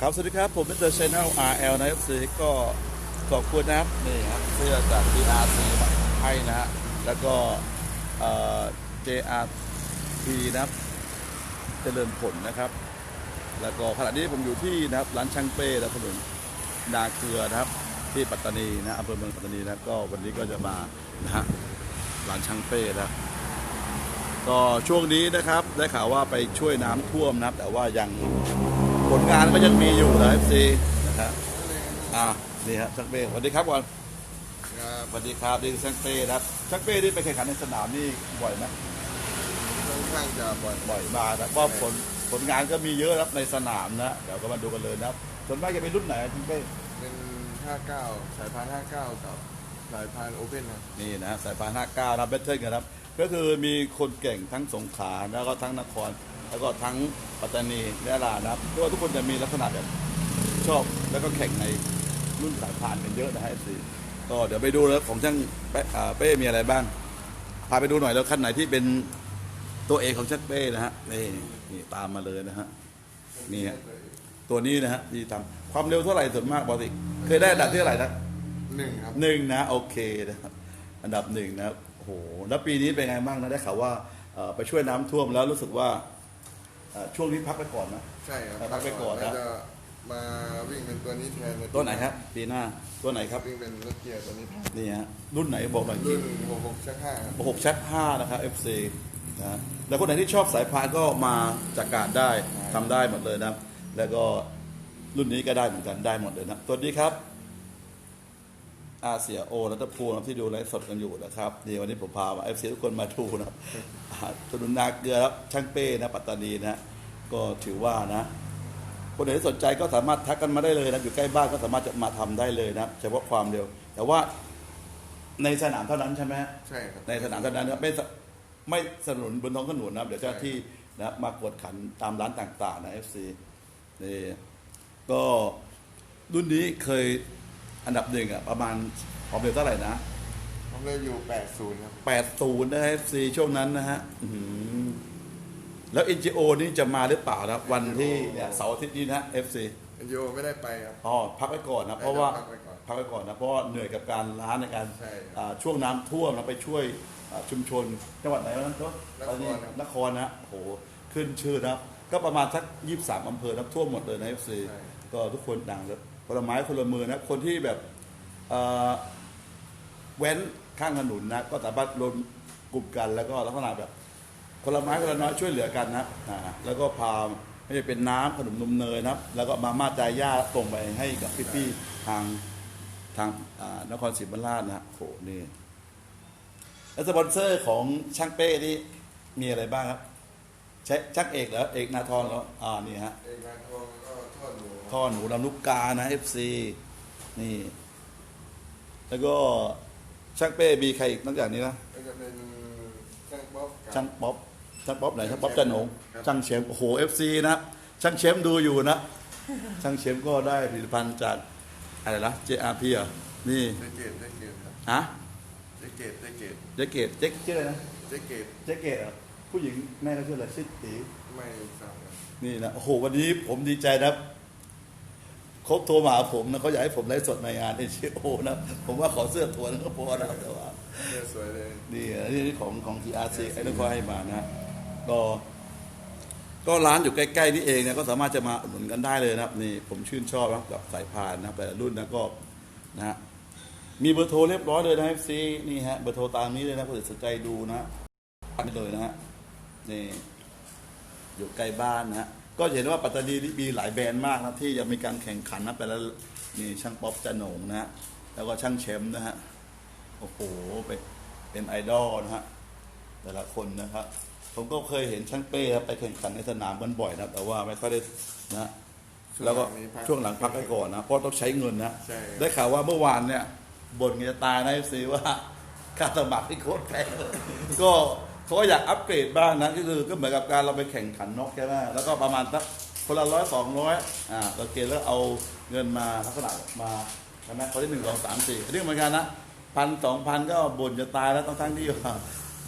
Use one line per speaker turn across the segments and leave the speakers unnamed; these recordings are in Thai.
ครับ สวัสดีครับ ผมเป็นเดอะชแนล RL นะ FC ก็ขอบคุณนะครับ นี่ครับเสื้อจาก DRC มาให้นะฮะ แล้วก็เอ่อ JRP นะครับ เจริญผลนะครับ แล้วก็ขณะนี้ผมอยู่ที่นะครับร้านช่างเป้นะถนนนาเกลือนะครับ ที่ปัตตานีนะอำเภอเมืองปัตตานีนะก็วันนี้ก็จะมานะฮะร้านช่างเป้นะก็ช่วงนี้นะครับได้ข่าวว่าไปช่วยน้ำท่วมนะครับ แต่ว่ายัง ผลงานก็ยังมีอยู่นะ FC นะครับอ่านี่ฮะช่างเป้สวัสดีครับก่อน
ครับ
สวัสดีครับนี่คือช่างเป้นะครับช่างเป้นี่ไปแข่งขันในสนามนี่บ่อยไหม
ค่อนข้างจะบ่อย
บ่อยมากนะเพราะผลผลงานก็มีเยอะนะครับในสนามนะเดี๋ยวก็มาดูกันเลยนะครับส่วนมากจะเป็นรุ่นไหนช่างเป้
เป็น 59 สายพาน 59 กับสายพานโอเพ่นครับ
นี่นะฮะสายพาน 59นะแบทเทิลกันครับ ก็คือมีคนเก่งทั้งสงขลาแล้วก็ทั้งนคร แล้วก็ทั้งปัตตานีและลานะครับเพราะว่าทุกคนจะมีลักษณะแบบชอบแล้วก็แข่งในรุ่นสายพานกันเยอะนะฮะสิก็เดี๋ยวไปดูแล้วของช่างเป้อ่าเป้มีอะไรบ้าง พาไปดูหน่อยแล้วคันไหนที่เป็นตัวเอกของช่างเป้นะฮะนี่นี่ตามมาเลยนะฮะนี่ฮะตัวนี้นะฮะที่ทำความเร็วเท่าไหร่ส่วนมากปกติเคยได้อันดับที่เท่าไหร่นะ
หนึ่งครับ
หนึ่งนะโอเคนะครับอันดับหนึ่งนะครับโอ้โหแล้วปีนี้เป็นไงบ้างนะได้ข่าวว่าเอ่อไปช่วยน้ำท่วมแล้วรู้สึกว่าเอ่อช่วงนี้พักไปก่อนนะ
ใช่ครับ
พักไปก่อนนะ
แล้วจะมาวิ่งเป็นตัวนี้แทนใตั
วไหนครับปีหน้าตัวไหนครับ
วิ่งเป็นรถเกียร์ตัวนี้แทน
นี่ฮะรุ่นไหนบอกหน่อย
รุ่น66ชัก5ครับ
หกแชทห้านะครับ FC นะแล้วคนไหนที่ชอบสายพานก็มาจากการได้ทำได้หมดเลยนะครับแล้วก็รุ่นนี้ก็ได้เหมือนกันได้หมดเลยนะตัวนี้ครับ อาเสียโอรัตภูมินะครับที่ดูไลฟ์สดกันอยู่นะครับนี่วันนี้ผมพาเอฟซีทุกคนมาดูนะครับอ่าถนนนาเกลือครับช่างเป้นะปัตตานีนะก็ถือว่านะคนไหนที่สนใจก็สามารถทักกันมาได้เลยนะอยู่ใกล้บ้านก็สามารถจะมาทำได้เลยนะครับเฉพาะความเร็ว แต่ว่าในสนามเท่านั้นใช่ไหมฮะ
ใช่ครับ
ในสนามเท่านั้นนะครับไม่สไม่สนับสนุนบนท้องถนนนะครับเดี๋ยวเจ้าหน้าที่นะครับมากวดขันตามร้านต่าง ๆ นะ FC นี่ก็รุ่นนี้เคย อันดับหนึ่งอะประมาณความเร็วเท่าไหร่นะ
ผมเลยอยู่ 80 ครับ
80นะ FC ช่วงนั้นนะฮะอื้อหือแล้ว NGO นี่จะมาหรือเปล่านะครับวันที่เนี่ยเสาร์อาทิตย์นี้นะ FC
โยไม่ได้ไปครับ
อ๋อพักไว้ก่อนนะเพราะว่า
พักไว้ก่อน
พักไว้ก่อนนะเพราะว่าเหนื่อยกับการล้าในการ
ใช่ครับ
อ่าช่วงน้ำท่วมนะไปช่วยอ่าชุมชนจังหวัดไหนวะนั้นก็
นคร
ตอนนี้
ครับ
นครนะโอ้โหขึ้นชื่อนะก็ประมาณสักยี่สามอำเภอนะท่วมหมดเลยนะเอฟซี
ใช่
ก็ทุกคนดังเลย คนละไม้คนละมือนะคนที่แบบเอ่อแว้นข้างถนนนะก็สามารถรวมกลุ่มกันแล้วก็ลักษณะแบบ คนละไม้คนละน้อยช่วยเหลือกันนะอ่าแล้วก็พาไม่ใช่เป็นน้ำขนมนมเนยนะครับ แล้วก็มาม่าใจย่าส่งไปให้กับพี่ๆทางทางนครศรีธรรมราชนะโหนี่แล้วสปอนเซอร์ของช่างเป้นี่มีอะไรบ้างครับ ใช้ช่างเอกเหรอเอกนาทรเหรออ่านี่ฮะ
เอกนาทอ งก็ทอดหมู
ท่อหนูลำลูกกานะเอฟซีนี่ แล้วก็ช่างเป้มีใครอีกนอกจากนี้นะ
ก็จะเป็นช่างบ๊อบกับ
ช่างป๊อปช่างป๊อปไหนช่างป๊อปจันหง
ครับ
ช่างเชมโอ้โหเอฟซีนะช่างเชมดูอยู่นะ ช่างเชมก็ได้ผลิตภัณฑ์จากอะไรนะ JRP อะนี่
ได้เกตได้เกตครับ
ฮะ
ได้เกตได้เกต
เจ๊เกตเจ๊ชื่ออะไรนะ
ได้เกต
เจ๊เกตเหรอะผู้หญิงแม่ก็ชื่ออะไรชื่อตี
ไม่ทราบครับ
นี่นะโอ้โหวันนี้ผมดีใจนะเขาโทรมาผมนะเขาอยากให้ผมไลฟ์สดในงานเอชโอนะ ผมว่าขอเสื้อตัวนึงก็พอนะแต่ว่า
เสื้อสวยเลย
นี่นี่ของของ TRC ไอ้นั่นก็ให้มานะก็ก็ร้านอยู่ใกล้ๆนี่เองนะก็สามารถจะมาอุดหนุนกันได้เลยนะครับ นี่ผมชื่นชอบนะกับสายพานนะแต่ละรุ่นนะก็นะฮะมีเบอร์โทรเรียบร้อยเลยนะ FC นี่ฮะเบอร์โทรตามนี้เลยนะผู้สนใจดูนะนี่เลยนะฮะนี่อยู่ใกล้บ้านนะฮะ ก็เห็นว่าปัตตานีนี่มีหลายแบรนด์มากนะที่ยังมีการแข่งขันนะแต่ละนี่ช่างป๊อปจันโหนงนะฮะแล้วก็ช่างเชมนะฮะโอ้โหเป็นเป็นไอดอลนะฮะแต่ละคนนะครับผมก็เคยเห็นช่างเป้ครับไปแข่งขันในสนามกันบ่อยนะแต่ว่าไม่ค่อยได้นะแล้วก็ช่วงหลังพักไปก่อนนะเพราะต้องใช้เงินนะ
ใช่
ได้ข่าวว่าเมื่อวานเนี่ยบ่นเงียตายนะซีว่าค่าสมัครที่โคตรแพงก็ เขาก็อยากอัปเกรดบ้างนะก็คือก็เหมือนกับการเราไปแข่งขันนกใช่ไหมแล้วก็ประมาณสักคนละร้อยสองร้อยอ่าเราเกณฑ์แล้วเอาเงินมาลักษณะมาใช่ไหมคนที่หนึ่งสองสามสี่เรื่องเหมือนกันนะพันสองพันก็บ่นจะตายแล้วทั้งทั้งที่ว่า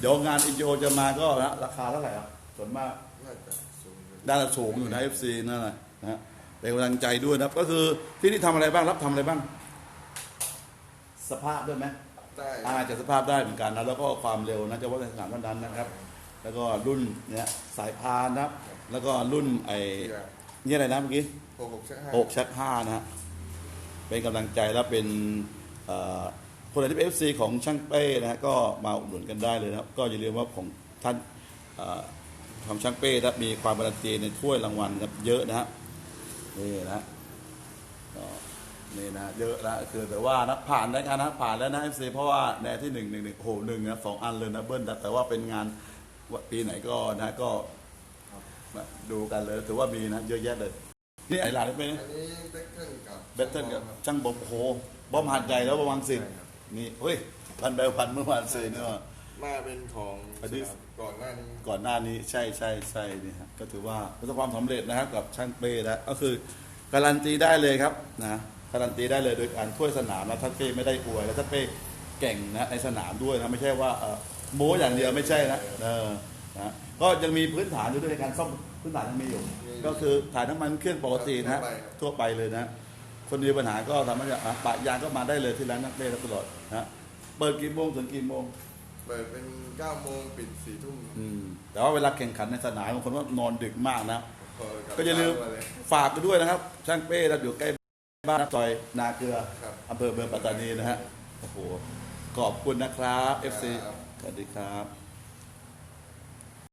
เดี๋ยวงานอินโจะมาก็นะราคาเท่าไหร่อะส่วนมาก
น่าจะสูงอยู่
ด้านละสูงอยู่นะ FC นั่นแหละนะเป็นกำลังใจด้วยนะก็คือที่นี่ทำอะไรบ้างรับทำอะไรบ้าง สภาพด้วยไหม
ได้
อาจจะสภาพได้เหมือนกันนะแล้วก็ความเร็วนะจะว่าในสนามนั้นๆนะครับ แล้วก็รุ่นเนี่ยสายพานนะครับ แล้วก็รุ่นไอ้
เกียร์
นี่อะไรนะเมื่อกี้
หกหกชักห้า
หกชักห้านะฮะเป็นกำลังใจแล้วเป็นเอ่อคนที่เป็นเอฟซีของช่างเป้นะฮะก็มาอุดหนุนกันได้เลยนะครับ ก็อย่าลืมว่าของท่านเอ่อของช่างเป้นะครับมีความการันตีในถ้วยรางวัลครับเยอะนะฮะนี่นะฮะก็ นี่นะเยอะนะคือแต่ว่านะผ่านได้กันนะผ่านแล้วนะเอฟซีเพราะว่าในที่หนึ่งหนึ่งหนึ่งโอ้โหหนึ่งนะสองอันเลยนะเบิ้ลนะแต่ว่าเป็นงานปีไหนก็นะก็มาดูกันเลยถือว่ามีนะเยอะแยะเลยนี่ไอ้หลานนี่เป็น
อันนี้เบคเทิลกับ
เบตเทิลกับ
ครับ
ช่างบอมโอ้โหบอมหัดใหญ่แล้วประมาณสิบ
ใช่ครับ
นี่เฮ้ยพันใบพันเมื่อวานซื้อเนี่ย
มาเป็นของ
อันนี้
สนามก่อนหน้านี้
ก่อนหน้านี้ใช่ใช่ใช่นี่ฮะก็ถือว่าประสบความสำเร็จนะครับกับช่างเป้นะก็คือการันตีได้เลยครับนะ การันตีได้เลยโดยการถ้วยสนามนะท่านเป้ไม่ได้อวยแล้วท่านเป้เก่งนะในสนามด้วยนะไม่ใช่ว่าเอ่อโม้อย่างเดียวไม่ใช่นะเออนะก็ยังมีพื้นฐานอยู่ด้วยในการซ่อมพื้นฐานยังมีอยู่ ก็คือถ่ายน้ำมันเครื่องปกตินะฮะทั่วไปเลยนะ คนมีปัญหาก็สามารถจะอะปะยางก็มาได้เลยที่ร้านนักเล่ตลอดนะฮะเปิดกี่โมงถึงกี่โมง
เปิดเป็นเก้าโมงปิดสี่ทุ่ม
อืมแต่ว่าเวลาแข่งขันในสนามบางคนว่านอนดึกมากนะ
เปิดบ
ก็อย่าลืม
เช้เลย
ฝากไปด้วยนะครับ ช่างเป้ครับอยู่ใกล้ บ้านซอยนาเกลือ
ครับ
อำเภอเมืองปัตตานีนะฮะ โอ้โห ขอบคุณนะครับ FC
ครับ
สวัสดีครับ